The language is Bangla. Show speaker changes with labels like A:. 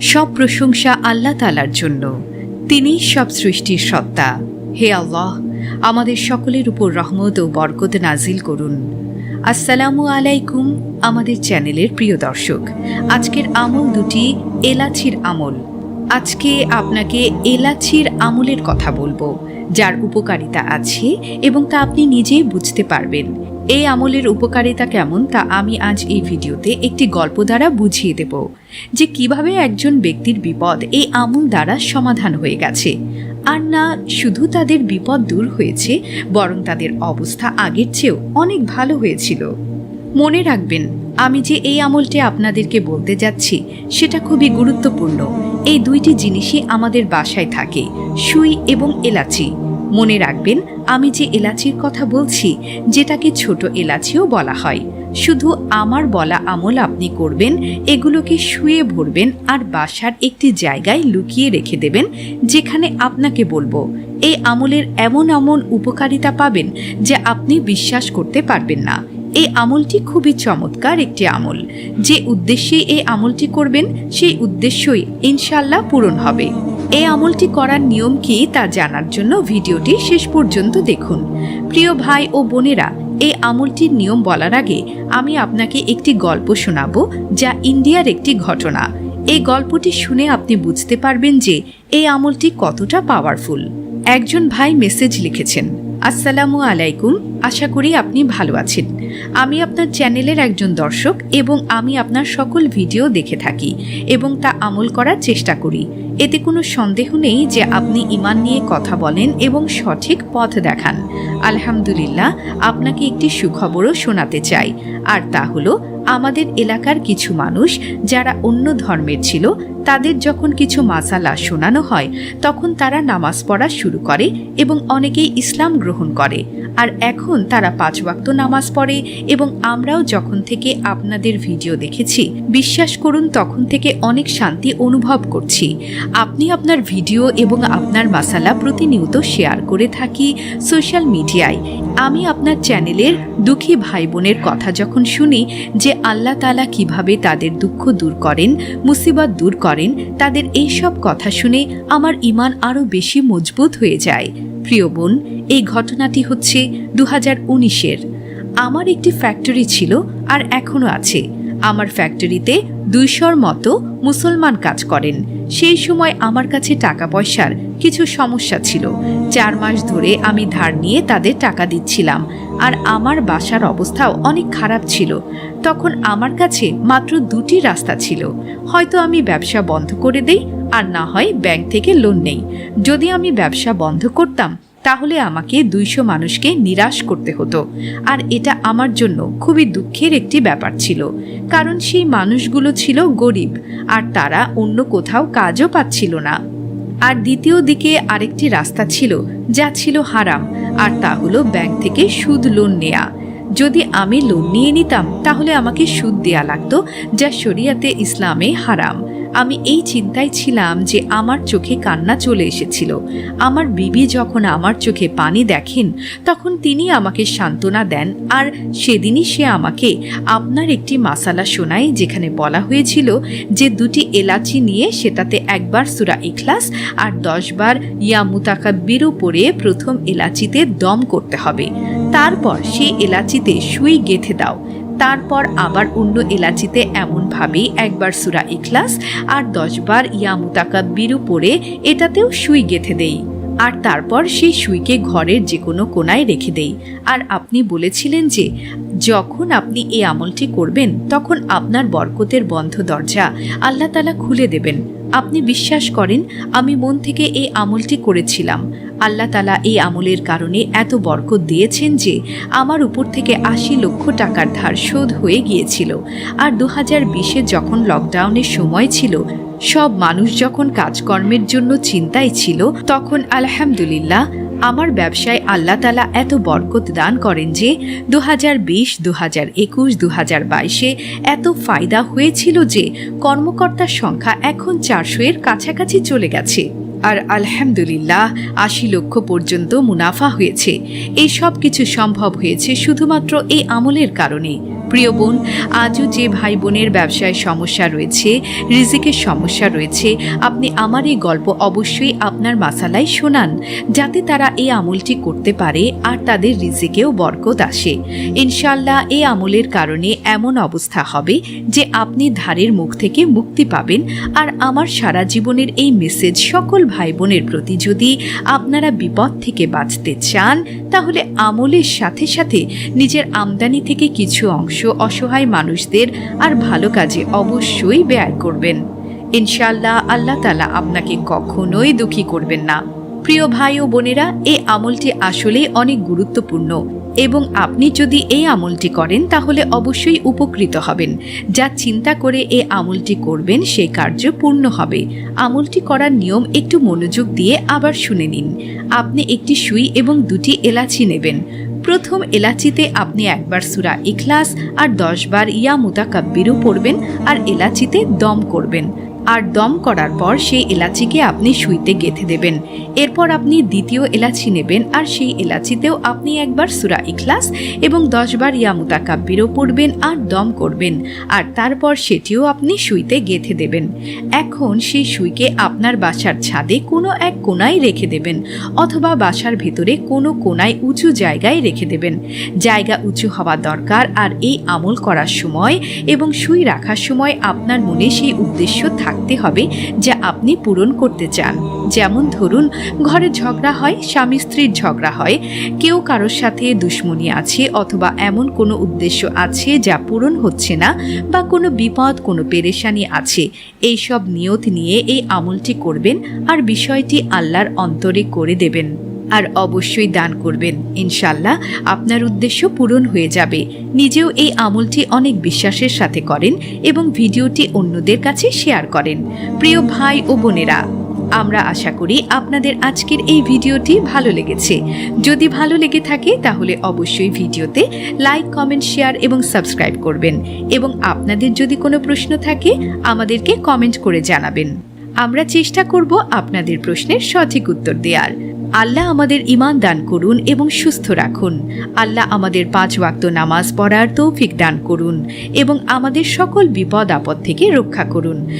A: সব প্রশংসা আল্লাহ তালার জন্য। তিনি সব সৃষ্টির সত্তা। হে আল্লাহ, আমাদের সকলের উপর রহমত ও বরকত নাজিল করুন। আসসালামু আলাইকুম আমাদের চ্যানেলের প্রিয় দর্শক। আজকের আমল দুটি এলাচির আমল। আজকে আপনাকে এলাচির আমলের কথা বলব, যার উপকারিতা আছে এবং তা আপনি নিজেই বুঝতে পারবেন। এই আমলের উপকারিতা কেমন তা আমি আজ এই ভিডিওতে একটি গল্প দ্বারা বুঝিয়ে দেব, যে কীভাবে একজন ব্যক্তির বিপদ এই আমল দ্বারা সমাধান হয়ে গেছে। আর না, শুধু তাদের বিপদ দূর হয়েছে, বরং তাদের অবস্থা আগের চেয়েও অনেক ভালো হয়েছিল। মনে রাখবেন, আমি যে এই আমলটি আপনাদেরকে বলতে যাচ্ছি, সেটা খুবই গুরুত্বপূর্ণ। এই দুইটি জিনিসই আমাদের বাসায় থাকে, সুই এবং এলাচি। মনে রাখবেন, আমি যে এলাচির কথা বলছি, যেটাকে ছোট এলাচিও বলা হয়। শুধু আমার বলা আমল আপনি করবেন, এগুলোকে শুয়ে ভরবেন আর বাসার একটি জায়গায় লুকিয়ে রেখে দেবেন, যেখানে আপনাকে বলব, এই আমলের এমন এমন উপকারিতা পাবেন যে আপনি বিশ্বাস করতে পারবেন না। এই আমলটি খুবই চমৎকার একটি আমল। যে উদ্দেশ্যে এই আমলটি করবেন, সেই উদ্দেশ্যই ইনশাল্লাহ পূরণ হবে। এই আমলটি করার নিয়ম কি তা জানার জন্য ভিডিওটি শেষ পর্যন্ত দেখুন। প্রিয় ভাই ও বোনেরা, এই আমলটির নিয়ম বলার আগে আমি আপনাকে একটি গল্প শোনাব যা ইন্ডিয়ার একটি ঘটনা। এই গল্পটি শুনে আপনি বুঝতে পারবেন যে এই আমলটি কতটা পাওয়ারফুল। একজন ভাই মেসেজ লিখেছেন, আসসালামু আলাইকুম, আশা করি আপনি ভালো আছেন। আমি আপনার চ্যানেলের একজন দর্শক এবং আমি আপনার সকল ভিডিও দেখে থাকি এবং তা আমল করার চেষ্টা করি। এতে কোনো সন্দেহ নেই যে আপনি ইমান নিয়ে কথা বলেন এবং সঠিক পথ দেখান। আলহামদুলিল্লাহ, আপনাকে একটি সুখবরও শোনাতে চাই। আর তা হলো আমাদের এলাকার কিছু মানুষ যারা অন্য ধর্মের ছিল, তাদের যখন কিছু মাসালা শোনানো হয়, তখন তারা নামাজ পড়া শুরু করে এবং অনেকেই ইসলাম গ্রহণ করে। আর এখন তারা পাঁচ ওয়াক্ত নামাজ পড়ে এবং আমরাও যখন থেকে আপনাদের ভিডিও দেখেছি, বিশ্বাস করুন তখন থেকে অনেক শান্তি অনুভব করছি। আপনি আপনার ভিডিও এবং আপনার মাসালা প্রতিনিয়ত শেয়ার করে থাকি সোশ্যাল মিডিয়ায়। আমি আপনার চ্যানেলের দুঃখী ভাই বোনের কথা যখন শুনি যে আল্লাহ তালা কীভাবে তাদের দুঃখ দূর করেন, মুসিবত দূর করেন, তাদের এইসব কথা শুনে আমার ইমান আরও বেশি মজবুত হয়ে যায়। প্রিয় বোন, এই ঘটনাটি হচ্ছে দু হাজার উনিশের। আমার একটি ফ্যাক্টরি ছিল আর এখনও আছে। আমার ফ্যাক্টরিতে দুইশোর মতো মুসলমান কাজ করেন। সেই সময় আমার কাছে টাকা পয়সার কিছু সমস্যা ছিল। চার মাস ধরে আমি ধার নিয়ে তাদের টাকা দিচ্ছিলাম আর আমার বাসার অবস্থাও অনেক খারাপ ছিল। তখন আমার কাছে মাত্র দুটি রাস্তা ছিল। হয়তো আমি ব্যবসা বন্ধ করে দেই আর না হয় ব্যাংক থেকে লোন নেই। যদি আমি ব্যবসা বন্ধ করতাম তাহলে আমাকে দুইশো মানুষকে নিরাশ করতে হতো। আর এটা আমার জন্য খুবই দুঃখের একটি ব্যাপার ছিল, কারণ সেই মানুষগুলো ছিল গরিব, আর তারা অন্য কোথাও কাজও পাচ্ছিল না। আর দ্বিতীয় দিকে আরেকটি রাস্তা ছিল, যা ছিল হারাম, আর তা হলো ব্যাংক থেকে সুদ লোন নেয়া। যদি আমি লোন নিয়ে নিতাম, তাহলে আমাকে সুদ দেয়া লাগতো, যা শরিয়াতে ইসলামে হারাম। আমি এই চিন্তায় ছিলাম যে আমার চোখে কান্না চলে এসেছিল। আমার বিবি যখন আমার চোখে পানি দেখেন, তখন তিনি আমাকে সান্ত্বনা দেন আর সেদিনই সে আমাকে আপনার একটি মাসালা শোনায় যেখানে বলা হয়েছিল যে দুটি এলাচি নিয়ে সেটাতে একবার সুরা ইখলাস আর দশবার ইয়া মুতাকাব্বিরও পরে প্রথম এলাচিতে দম করতে হবে। তারপর সেই এলাচিতে সুই গেথে দাও। তারপর আবার অন্য এলাচিতে এমনভাবেই একবার সুরা ইখলাস আর দশবার ইয়ামুতাকা বিরু পরে এটাতেও সুই গেঁথে দেই। আর তারপর সেই সুইকে ঘরের যে কোনো কোনায় রেখে দেই। আর আপনি বলেছিলেন যে যখন আপনি এই আমলটি করবেন, তখন আপনার বরকতের বন্ধ দরজা আল্লাহ তালা খুলে দেবেন। আপনি বিশ্বাস করেন, আমি মন থেকে এই আমলটি করেছিলাম। আল্লাহ তালা এই আমলের কারণে এত বরকত দিয়েছেন যে, আমার উপর থেকে আশি লক্ষ টাকার ধার শোধ হয়ে গিয়েছিল। আর দু হাজার বিশে যখন লকডাউনের সময় ছিল, সব মানুষ যখন কাজকর্মের জন্য চিন্তায় ছিল, তখন আলহামদুলিল্লাহ আমার ব্যবসায় আল্লাহ তালা এত বরকত দান করেন যে দু হাজার বিশ দু হাজার একুশ দু হাজার বাইশে এত ফায়দা হয়েছিল যে কর্মকর্তার সংখ্যা এখন চারশো এর কাছাকাছি চলে গেছে। আর আলহামদুলিল্লাহ, আশি লক্ষ পর্যন্ত মুনাফা হয়েছে। এই সব কিছু সম্ভব হয়েছে শুধুমাত্র এই আমলের কারণে। প্রিয় বোন, আজও যে ভাই বোনের ব্যবসায় সমস্যা রয়েছে, রিজিকের সমস্যা রয়েছে, আপনি আমার এই গল্প অবশ্যই আপনার মাসালায় শোনান, যাতে তারা এই আমলটি করতে পারে আর তাদের রিজিকেও বরকত আসে। ইনশাল্লাহ এই আমলের কারণে এমন অবস্থা হবে যে আপনি ধারের মুখ থেকে মুক্তি পাবেন আর আমার সারা জীবনের এই মেসেজ সকল ভাই বোনের প্রতি যদি আপনারা বিপদ থেকে বাঁচতে চান, তাহলে আমলের সাথে সাথে নিজের আমদানি থেকে কিছু অংশ অসহায় মানুষদের আর ভালো কাজে অবশ্যই ব্যয় করবেন। ইনশাল্লাহ আল্লাহ তালা আপনাকে কখনোই দুঃখী করবেন না। প্রিয় ভাই ও বোনেরা, এই আমলটি আসলেই অনেক গুরুত্বপূর্ণ এবং আপনি যদি এই আমলটি করেন, তাহলে অবশ্যই উপকৃত হবেন। যা চিন্তা করে এই আমলটি করবেন সেই কার্য পূর্ণ হবে। আমলটি করার নিয়ম একটু মনোযোগ দিয়ে আবার শুনে নিন। আপনি একটি সুই এবং দুটি এলাচি নেবেন। প্রথম এলাচিতে আপনি একবার সুরা ইখলাস আর দশবার ইয়া মুতাকাব্বিরও পড়বেন আর এলাচিতে দম করবেন। আর দম করার পর সেই এলাচিকে আপনি সুইতে গেঁথে দেবেন। এরপর আপনি দ্বিতীয় এলাচি নেবেন আর সেই এলাচিতেও আপনি একবার সুরা ইখলাস এবং দশবার ইয়া মুতাকাব্বিরও পড়বেন আর দম করবেন আর তারপর সেটিও আপনি সুইতে গেঁথে দেবেন। এখন সেই সুইকে আপনার বাসার ছাদে কোনো এক কোনায় রেখে দেবেন অথবা বাসার ভেতরে কোনো কোনায় উঁচু জায়গায় রেখে দেবেন। জায়গা উঁচু হওয়া দরকার আর এই আমল করার সময় এবং সুই রাখার সময় আপনার মনে সেই উদ্দেশ্য থাকতে হবে যা আপনি পূরণ করতে চান। যেমন ধরুন, ঘরে ঝগড়া হয়, স্বামী স্ত্রীর ঝগড়া হয়, কেউ কারোর সাথে দুশ্মনী আছে অথবা এমন কোনো উদ্দেশ্য আছে যা পূরণ হচ্ছে না বা কোনো বিপদ, কোনো পেরেশানি আছে এই সব নিয়ত নিয়ে এই আমলটি করবেন আর বিষয়টি আল্লাহর অন্তরে করে দেবেন। আর অবশ্যই দান করবেন। ইনশাল্লাহ আপনার উদ্দেশ্য পূরণ হয়ে যাবে। নিজেও এই আমলটি অনেক বিশ্বাসের সাথে করেন এবং ভিডিওটি অন্যদের কাছে শেয়ার করেন। প্রিয় ভাই ও বোনেরা, আমরা আশা করি আপনাদের আজকের এই ভিডিওটি ভালো লেগেছে। যদি ভালো লেগে থাকে তাহলে অবশ্যই ভিডিওতে লাইক, কমেন্ট, শেয়ার এবং সাবস্ক্রাইব করবেন এবং আপনাদের যদি কোনো প্রশ্ন থাকে আমাদেরকে কমেন্ট করে জানাবেন। আমরা চেষ্টা করব আপনাদের প্রশ্নের সঠিক উত্তর দেওয়ার আল্লাহ আমাদের ইমান দান করুন এবং সুস্থ রাখুন। আল্লাহ আমাদের পাঁচ ওয়াক্ত নামাজ পড়ার তৌফিক দান করুন এবং আমাদের সকল বিপদ আপদ থেকে রক্ষা করুন।